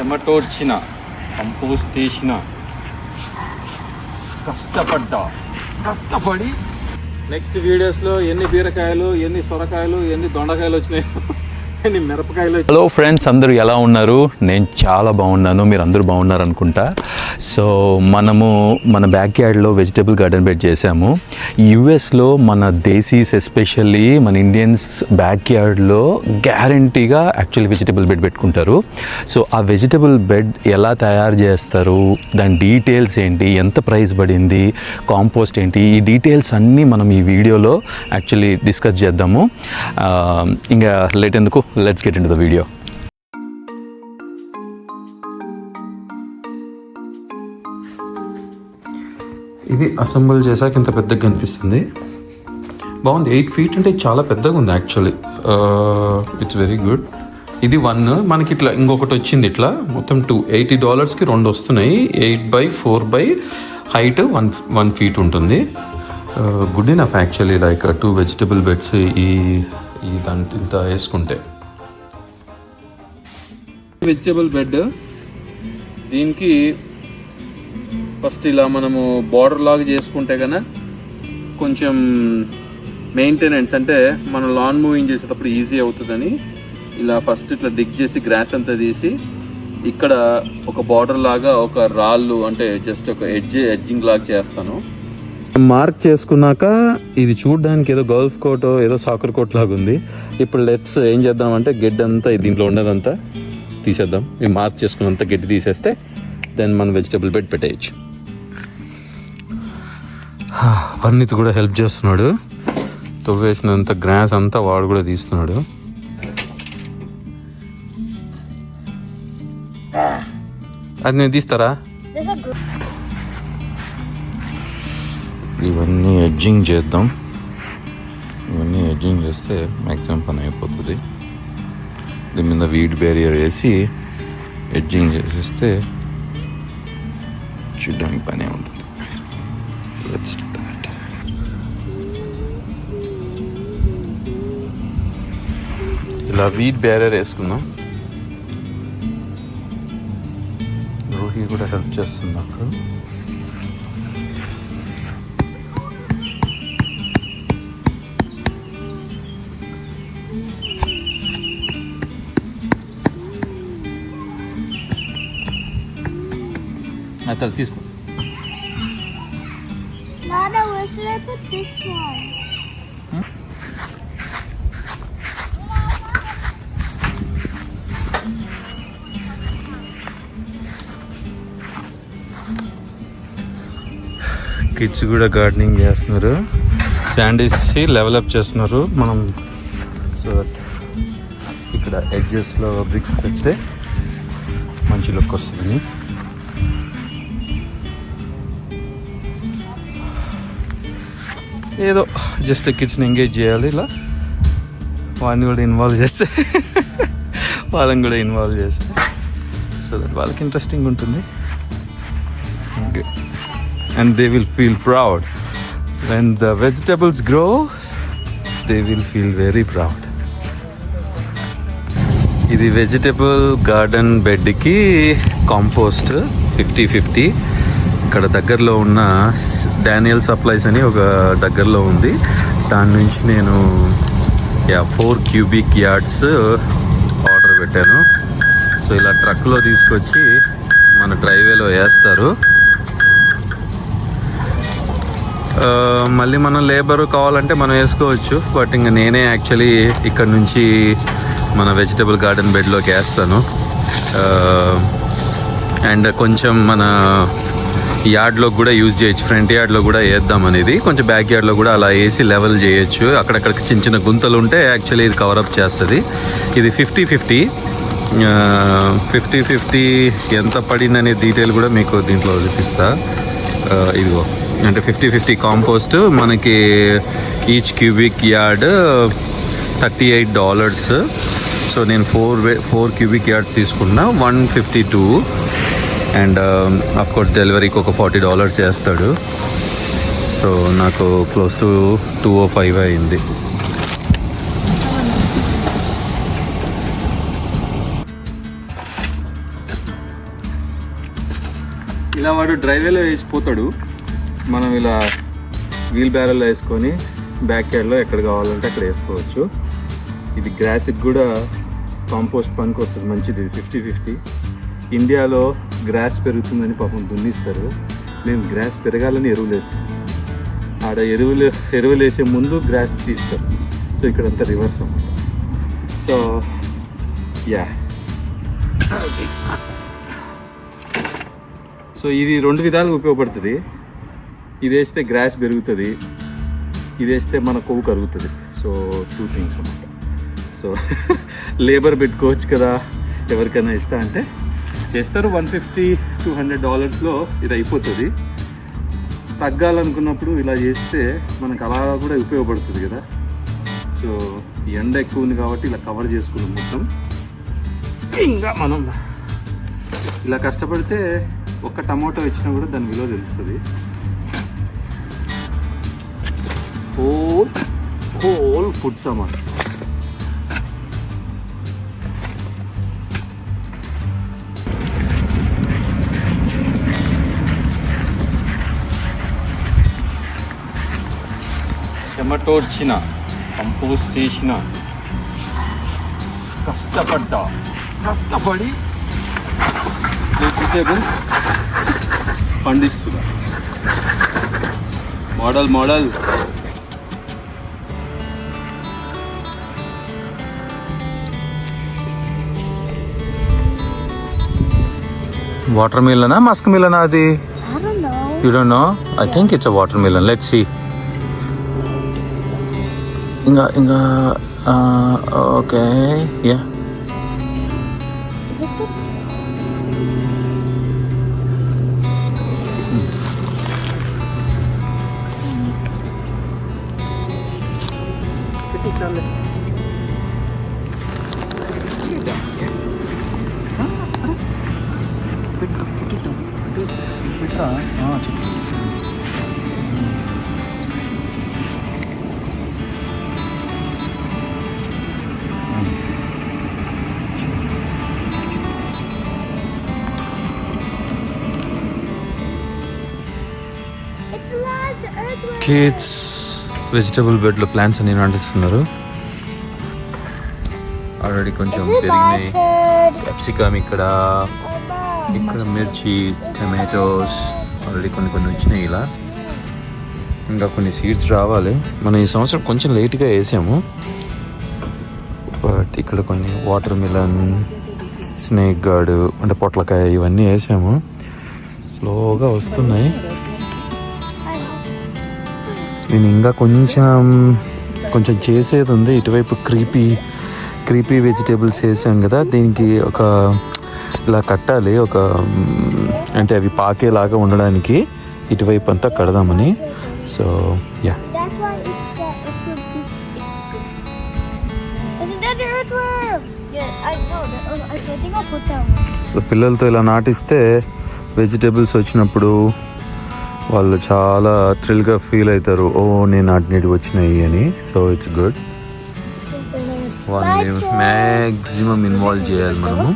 చెమటోడ్చిన compost చేసిన కష్టపడ్డా. కష్టపడి నెక్స్ట్ వీడియోస్లో ఎన్ని బీరకాయలు ఎన్ని సొరకాయలు ఎన్ని దొండకాయలు వచ్చినాయి ఎన్ని మిరపకాయలు హలో ఫ్రెండ్స్ అందరూ ఎలా ఉన్నారు? నేను చాలా బాగున్నాను. మీరు అందరూ బాగున్నారు అనుకుంటా సో మనము మన బ్యాక్ యార్డ్లో వెజిటబుల్ గార్డెన్ బెడ్ చేసాము యుఎస్లో మన దేశీస్ ఎస్పెషల్లీ మన ఇండియన్స్ బ్యాక్ యార్డ్లో గ్యారంటీగా యాక్చువల్లీ వెజిటబుల్ బెడ్ పెట్టుకుంటారు. సో ఆ వెజిటబుల్ బెడ్ ఎలా తయారు చేస్తారు? దాని డీటెయిల్స్ ఏంటి? ఎంత ప్రైస్ పడింది? కాంపోస్ట్ ఏంటి? ఈ డీటెయిల్స్ అన్నీ మనం ఈ వీడియోలో యాక్చువల్లీ డిస్కస్ చేద్దాము. ఇంకా లేట్ ఎందుకు? Let's get in the video ఇది అసెంబుల్ చేశాక ఇంత పెద్దగా కనిపిస్తుంది. బాగుంది. ఎయిట్ ఫీట్ అంటే చాలా పెద్దగా ఉంది యాక్చువల్లీ ఇట్స్ వెరీ గుడ్ ఇది వన్ మనకి ఇట్లా ఇంకొకటి వచ్చింది ఇట్లా. మొత్తం టూ ఎయిటీ డాలర్స్కి రెండు వస్తున్నాయి. Eight by four by height one one feet ఉంటుంది. Good enough actually like two vegetable beds ఈ ఈ దాని ఇంత వేసుకుంటే. వెజిటబుల్ బెడ్ దీనికి ఫస్ట్ ఇలా మనము బార్డర్ లాగా చేసుకుంటే కనుక కొంచెం మెయింటెనెన్స్ అంటే మనం లాన్ మూవింగ్ చేసేటప్పుడు ఈజీ అవుతుందని ఇలా ఫస్ట్ ఇట్లా డిగ్ చేసి గ్రాస్ అంతా తీసి ఇక్కడ ఒక బార్డర్ లాగా ఒక రాళ్ళు అంటే జస్ట్ ఒక ఎడ్జ్ ఎడ్జింగ్ లాగా చేస్తాను. మార్క్ చేసుకున్నాక ఇది చూడడానికి ఏదో గల్ఫ్ కోట్ ఏదో సాకర్ కోట్ లాగా ఉంది. ఇప్పుడు లెట్స్ ఏం చేద్దాం అంటే గెడ్డ అంతా దీంట్లో ఉన్నదంతా తీసేద్దాం. ఈ మార్క్ చేసుకున్నంత గడ్డి తీసేస్తే దెన్ మనం వెజిటబుల్ బెడ్ పెట్టేయచ్చు. వర్ణిత్ కూడా హెల్ప్ చేస్తున్నాడు. తవ్వేసినంత గ్రాస్ అంతా వాడు కూడా తీస్తున్నాడు. అది నేను తీస్తారా. ఇవన్నీ ఎడ్జింగ్ చేద్దాం. ఇవన్నీ ఎడ్జింగ్ చేస్తే మ్యాక్సిమం పని అయిపోతుంది. దీని మీద వీడ్ బ్యారియర్ వేసి ఎడ్జింగ్ చేసేస్తే చూడడానికి పనే ఉంటుంది. Do that. ఇలా వీడ్ వేసుకుందాం. రూహి కూడా హెల్ప్ చేస్తుంది నాకు. అయితే తీసుకో. Nana, కిడ్స్ కూడా గార్డెనింగ్ చేస్తున్నారు. శాండ్ వేసి లెవెలప్ చేస్తున్నారు. మనం సో దట్ ఇక్కడ ఎడ్జెస్లో బ్రిక్స్ పెడితే మంచి లుక్ వస్తుంది. ఏదో జస్ట్ కిడ్స్ని ఎంగేజ్ చేయాలి ఇలా. వాడిని కూడా ఇన్వాల్వ్ చేస్తే వాళ్ళని కూడా ఇన్వాల్వ్ చేస్తే. సో దట్ వాళ్ళకి ఇంట్రెస్టింగ్ ఉంటుంది. And they will feel proud. When the vegetables grow, they will feel very proud. ఇది వెజిటబుల్ గార్డెన్ బెడ్కి కాంపోస్ట్ ఫిఫ్టీ ఫిఫ్టీ ఇక్కడ దగ్గరలో ఉన్న డానియల్ సప్లైస్ అని ఒక దగ్గరలో ఉంది దాని నుంచి నేను yeah four cubic yards order పెట్టాను సో ఇలా ట్రక్లో తీసుకొచ్చి మన డ్రైవేలో వేస్తారు ఆ, మళ్ళీ మనం లేబర్ కావాలంటే మనం వేసుకోవచ్చు. బట్ ఇంకా నేనే యాక్చువల్లీ ఇక్కడ నుంచి మన వెజిటబుల్ గార్డెన్ బెడ్లోకి వేస్తాను. అండ్ కొంచెం మన యార్డ్లో కూడా యూజ్ చేయొచ్చు. ఫ్రంట్ యార్డ్లో కూడా వేద్దాం అనేది. కొంచెం బ్యాక్ యార్డ్లో కూడా అలా వేసి లెవెల్ చేయొచ్చు. అక్కడక్కడ చిన్న చిన్న గుంతలు ఉంటే యాక్చువల్లీ ఇది కవరప్ చేస్తుంది. ఇది ఫిఫ్టీ ఫిఫ్టీ ఫిఫ్టీ ఫిఫ్టీ ఎంత పడిందనే డీటెయిల్ కూడా మీకు దీంట్లో చూపిస్తా. ఇదిగో. అంటే ఫిఫ్టీ ఫిఫ్టీ కాంపోస్ట్ మనకి each cubic yard thirty eight dollars so నేను ఫోర్ ఫోర్ క్యూబిక్ యార్డ్స్ తీసుకున్నా one fifty two and course డెలివరీకి ఒక ఫార్టీ డాలర్స్ వేస్తాడు సో నాకు close to two O five అయింది. ఇలా వాడు డ్రైవేలో వేసిపోతాడు మనం ఇలా వీల్ బ్యారెల్లో వేసుకొని బ్యాక్ యార్డ్లో ఎక్కడ కావాలంటే అక్కడ వేసుకోవచ్చు. ఇది గ్రాస్కి కూడా కాంపోస్ట్ పనికి వస్తుంది మంచిది. ఫిఫ్టీ ఫిఫ్టీ ఇండియాలో గ్రాస్ పెరుగుతుందని పాపం దున్నిస్తారు. మేము గ్రాస్ పెరగాలని ఎరువులు వేస్తాం ఆడ ఎరువులు ఎరువులు వేసే ముందు గ్రాస్ తీస్తారు. సో ఇక్కడంతా రివర్స్ అన్నమాట. సో యా సో ఇది రెండు విధాలుగా ఉపయోగపడుతుంది. ఇది వేస్తే గ్రాస్ పెరుగుతుంది ఇది వేస్తే మన కొవ్వు కరుగుతుంది. సో టూ థింగ్స్ అనమాట సో లేబర్ పెట్టుకోవచ్చు కదా ఎవరికైనా ఇస్తా అంటే. చేస్తారు వన్ ఫిఫ్టీ టూ హండ్రెడ్ డాలర్స్లో ఇది అయిపోతుంది. తగ్గాలనుకున్నప్పుడు ఇలా చేస్తే మనకు అలా కూడా ఉపయోగపడుతుంది కదా. సో ఈ ఎండ ఎక్కువ ఉంది కాబట్టి ఇలా కవర్ చేసుకున్నాం మొత్తం. ఇంకా మనం ఇలా కష్టపడితే ఒక్క టమాటో ఇచ్చినా కూడా దాని విలువ తెలుస్తుంది. హోల్ హోల్ ఫుడ్ సామాన్ చెమటోడ్చిన కంపోస్ట్ చేసిన కష్టపడ్డా కష్టపడి వెజిటేబుల్స్ పండిస్తున్నా. మోడల్ మోడల్ వాటర్ మిలనా మస్క్ మిలనా అది. You don't know I think it's a water melon let see ఇంకా ఇంకా okay yeah It's large earthworm. Kids vegetable బెడ్లో plants అన్ని నాటిస్తున్నారు ఆల్రెడీ కొంచెం పెరిగినాయి? క్యాప్సికమ్ ఇక్కడ ఇక్కడ మిర్చి టమాటోస్ ఆల్రెడీ కొన్ని కొన్ని వచ్చినాయి ఇలా. ఇంకా కొన్ని సీడ్స్ రావాలి. మనం ఈ సంవత్సరం కొంచెం లేట్గా వేసాము. బట్ ఇక్కడ కొన్ని వాటర్ మిలన్ స్నేక్ గార్డు అంటే పొట్లకాయ ఇవన్నీ వేసాము. స్లోగా వస్తున్నాయి. నేను ఇంకా కొంచెం కొంచెం చేసేది ఉంది. ఇటువైపు క్రీపీ క్రీపీ వెజిటేబుల్స్ వేసాం కదా. దీనికి ఒక ఇలా కట్టాలి. ఒక అంటే అవి పాకేలాగా ఉండడానికి ఇటువైపు అంతా కడదామని. So yeah. పిల్లలతో ఇలా నాటిస్తే వెజిటేబుల్స్ వచ్చినప్పుడు వాళ్ళు చాలా థ్రిల్గా ఫీల్ అవుతారు. ఓ నేను నాటినవి వచ్చినాయి అని. సో ఇట్స్ గుడ్ వాళ్ళని మ్యాక్సిమం ఇన్వాల్వ్ చేయాలి మనము.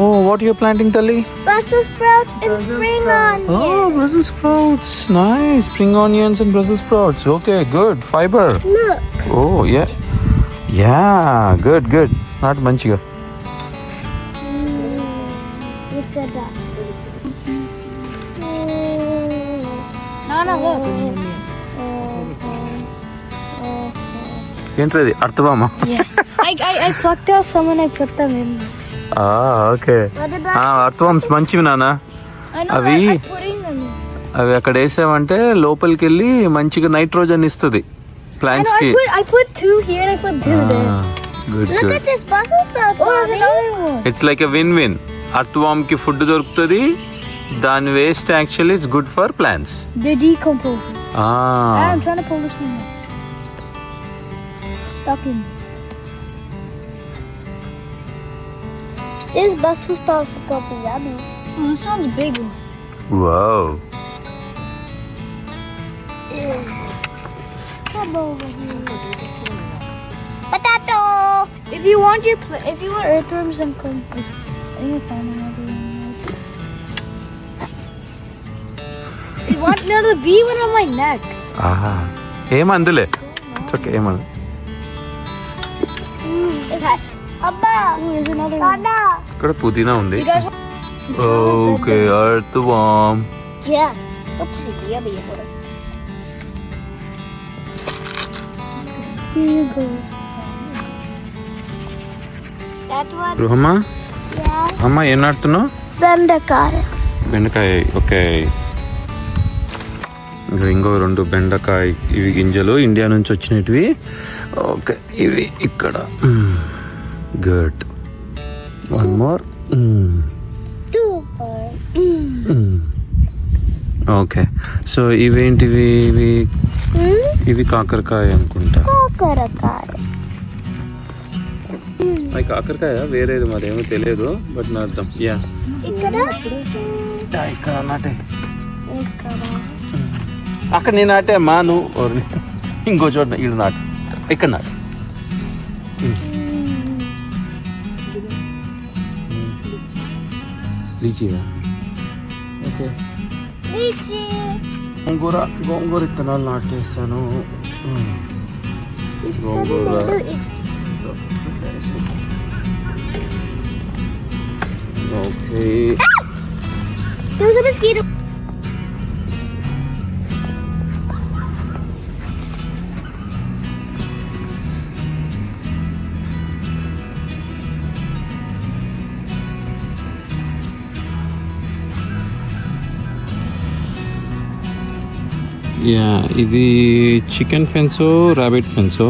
ఓ వాట్ యూ ప్లాంటింగ్ తల్లి Brussels sprouts and spring onions. Oh, Brussels sprouts. Nice. Spring onions and Brussels sprouts. Okay, good. Fiber. Look. Oh, yeah. Yeah, good, good. Not మంచిగా Look at that. No, no, look. ఏంటది అర్థమా Yeah. I, I, ah, ah, మంచివి నాన్న. అవి అవి అక్కడ వేసావంటే లోపలికి వెళ్ళి మంచిగా నైట్రోజన్ ఇస్తుంది ప్లాంట్స్కి. ఇట్స్ లైక్ విన్ విన్ అర్థవామ్కి ఫుడ్ దొరుకుతుంది. దాని waste actually it's good for plants ఆ I'm trying to pull this one. Stuck in. This bus was to copy yummy. Oh, this one's big one. Wow. Come over here. Potato! If you want your pla if you want earthworms, then come. here. I need to find another one. You want another bee one on my neck. Ah. Aim on the left. It's okay, aim on ఇక్కడ పుదీనా ఉంది? Okay earthworm. గృహమ్మా. అమ్మ ఏం నాటుతున్నావు? Bendakara. బెండకాయ okay. ఇంకా ఇంకో రెండు బెండకాయ ఇవి గింజలు. ఇండియా నుంచి వచ్చినవి. ఓకే ఇవి ఇక్కడ. Good one more Two. Okay so ఇవేంటివి ఇవి? Hmm? ఇవి కాకరకాయ అనుకుంటా. Kokorakara. అవి కాకరకాయ వేరేది మరి ఏమో తెలియదు బట్ నాద్దాం యా Ikara. ఇక్కడ? నాటే. Ikara. అక్కడ నేను నాటే అమ్మా నువ్వు. ఇంకో చోట ఇడు నాటు. ఇక్కడ నాటు. లీచియా ఓకే Lychee. గోంగూర గోంగూర ఇత్తనాలు నాటేస్తాను గోంగూర ఓకే యా ఇది చికెన్ ఫెన్సో ర్యాబిట్ ఫెన్సో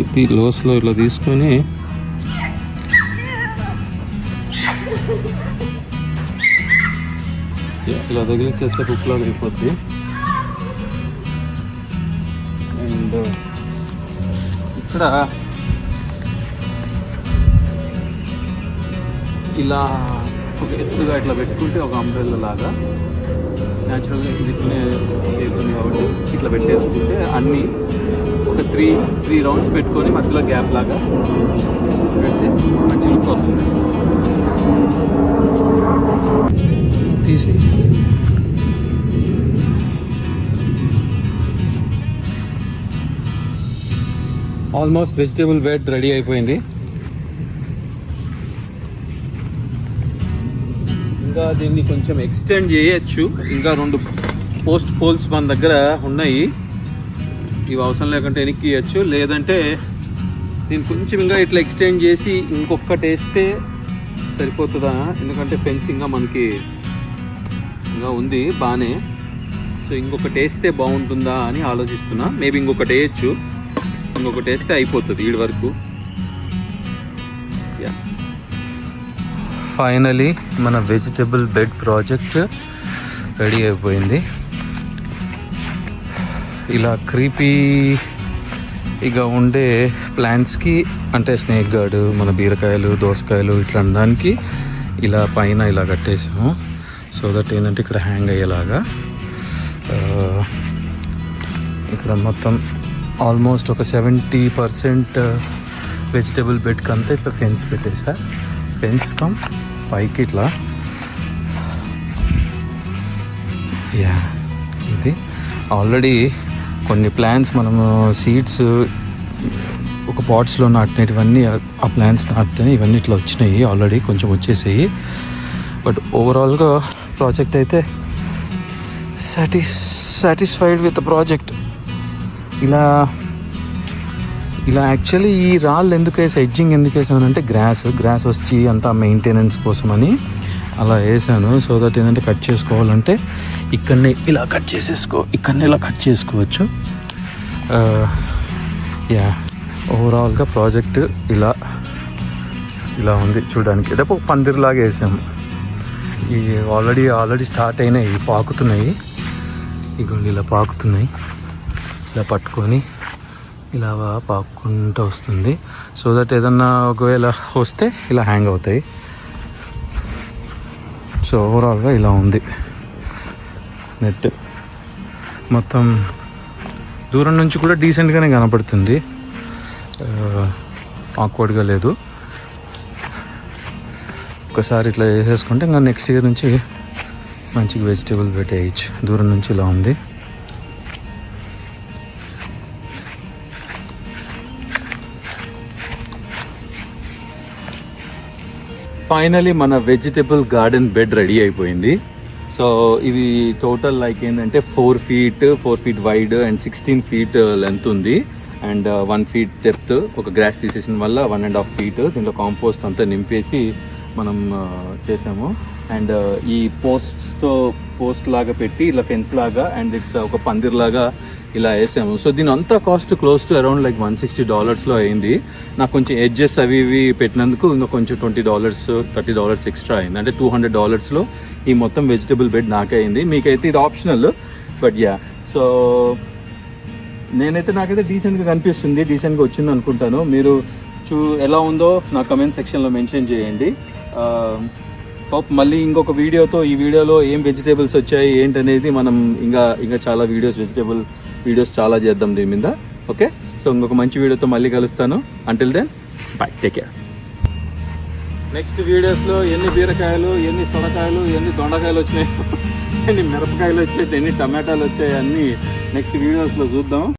ఇది లోస్లో ఇట్లా తీసుకొని Yeah, ఇలా తగిలించేస్తే కుక్లాగా అయిపోద్ది. అండ్ uh, ఇక్కడ ఇలా ఒక ఎత్తుగా ఇట్లా పెట్టుకుంటే ఒక అంబ్రెల్లా లాగా న్యాచురల్గా ఇది తినే షేప్ ఉంది కాబట్టి ఇట్లా పెట్టేసుకుంటే అన్నీ ఒక త్రీ త్రీ రౌండ్స్ పెట్టుకొని మధ్యలో గ్యాప్ లాగా పెడితే మంచి లుక్ వస్తుంది. తీసి ఆల్మోస్ట్ వెజిటేబుల్ బెడ్ రెడీ అయిపోయింది. ఇంకా దీన్ని కొంచెం ఎక్స్టెండ్ చేయొచ్చు. ఇంకా రెండు పోస్ట్ పోల్స్ మన దగ్గర ఉన్నాయి. ఇవి అవసరం లేకుంటే వెనక్కి ఇవ్వచ్చు లేదంటే దీన్ని కొంచెం ఇంకా ఇట్లా ఎక్స్టెండ్ చేసి ఇంకొకటి వేస్తే సరిపోతుందా? ఎందుకంటే ఫెన్స్ మనకి ఇంకా ఉంది బాగానే సో ఇంకొకటి వేస్తే బాగుంటుందా అని ఆలోచిస్తున్నా. మేబీ ఇంకొకటి వేయచ్చు. ఇంకొకటి వేస్తే అయిపోతుంది ఈడి వరకు. ఫైనలీ మన వెజిటబుల్ బెడ్ ప్రాజెక్ట్ రెడీ అయిపోయింది. ఇలా క్రీపీ ఇక ఉండే ప్లాంట్స్కి అంటే స్నేక్ గార్డ్ మన బీరకాయలు దోసకాయలు ఇట్లా దానికి ఇలా పైన ఇలా కట్టేసాము. సో దట్ ఏంటంటే ఇక్కడ హ్యాంగ్ అయ్యేలాగా ఇక్కడ మొత్తం ఆల్మోస్ట్ ఒక సెవెంటీ పర్సెంట్ వెజిటబుల్ బెడ్కి అంతా ఇక్కడ ఫెన్స్ పెట్టేసా. ఫెన్స్ కమ్ పైకి ఇట్లా. యా ఇది. ఆల్రెడీ కొన్ని ప్లాన్స్ మనము సీడ్స్ ఒక పాట్స్లో నాటినటువన్నీ ఆ ప్లాన్స్ నాటితే ఇవన్నీ ఇట్లా వచ్చినాయి. ఆల్రెడీ కొంచెం వచ్చేసాయి. బట్ ఓవరాల్గా ప్రాజెక్ట్ అయితే సాటిస్ సాటిస్ఫైడ్ విత్ ప్రాజెక్ట్ ఇలా ఇలా యాక్చువల్లీ ఈ రాళ్ళు ఎందుకు వేసా? ఎడ్జింగ్ ఎందుకు వేసాను అంటే గ్రాస్ గ్రాస్ వచ్చి అంతా మెయింటెనెన్స్ కోసమని అలా వేసాను. సో దట్ ఏంటంటే కట్ చేసుకోవాలంటే ఇక్కడనే ఇలా కట్ చేసేసుకో ఇక్కడనే ఇలా కట్ చేసుకోవచ్చు. యా ఓవరాల్గా ప్రాజెక్ట్ ఇలా ఇలా ఉంది చూడడానికి. రేపు ఒక పందిరిలాగా వేసాము. ఈ ఆల్రెడీ ఆల్రెడీ స్టార్ట్ అయినాయి పాకుతున్నాయి. ఇగోండి ఇలా పాకుతున్నాయి. ఇలా పట్టుకొని ఇలా పాక్కుంటూ వస్తుంది. సో దట్ ఏదన్నా ఒకవేళ వస్తే ఇలా హ్యాంగ్ అవుతాయి. సో ఓవరాల్గా ఇలా ఉంది. నెట్ మొత్తం దూరం నుంచి కూడా డీసెంట్గానే కనపడుతుంది. Uh, ఆక్వర్డ్గా లేదు. ఒకసారి ఇట్లా వేసేసుకుంటే ఇంకా నెక్స్ట్ ఇయర్ నుంచి మంచిగా వెజిటేబుల్ పెట్టేయచ్చు. దూరం నుంచి ఇలా ఉంది. ఫైనలీ మన వెజిటబుల్ గార్డెన్ బెడ్ రెడీ అయిపోయింది. సో ఇది టోటల్ లైక్ ఏంటంటే four feet four feet wide and sixteen feet length ఉంది. అండ్ వన్ ఫీట్ డెప్త్ ఒక గ్రాస్ తీసేసిన వల్ల వన్ అండ్ హాఫ్ ఫీట్ దీంట్లో కాంపోస్ట్ అంతా నింపేసి మనం uh, చేసాము. అండ్ uh, ఈ పోస్ట్తో పోస్ట్ లాగా పెట్టి ఇలా ఫెన్స్ లాగా అండ్ ఇట్స్ uh, ఒక పందిర్ లాగా ఇలా వేసాము. సో దీని అంతా cost close to around like one sixty డాలర్స్లో అయింది. నాకు కొంచెం ఎడ్జెస్ అవి ఇవి పెట్టినందుకు ఇంకా కొంచెం twenty dollars thirty dollars extra అయింది. అంటే టూ హండ్రెడ్ డాలర్స్లో ఈ మొత్తం వెజిటబుల్ బెడ్ నాకే అయింది. మీకైతే ఇది ఆప్షనల్ బట్ యా సో నేనైతే నాకైతే డీసెంట్గా కనిపిస్తుంది. డీసెంట్గా వచ్చింది అనుకుంటాను. మీరు చూ ఎలా ఉందో నా కమెంట్ సెక్షన్లో మెన్షన్ చేయండి. హోప్ మళ్ళీ ఇంకొక వీడియోతో ఈ వీడియోలో ఏం వెజిటేబుల్స్ వచ్చాయి ఏంటనేది మనం ఇంకా ఇంకా చాలా వీడియోస్ వెజిటేబుల్ వీడియోస్ చాలా చేద్దాం దీని మీద. ఓకే? సో ఇంకొక మంచి వీడియోతో మళ్ళీ కలుస్తాను. Until then bye take care next వీడియోస్లో ఎన్ని బీరకాయలు ఎన్ని సొడకాయలు ఎన్ని దొండకాయలు వచ్చినాయి ఎన్ని మిరపకాయలు వచ్చాయి ఎన్ని టమాటాలు వచ్చాయి అన్నీ నెక్స్ట్ వీడియోస్లో చూద్దాం.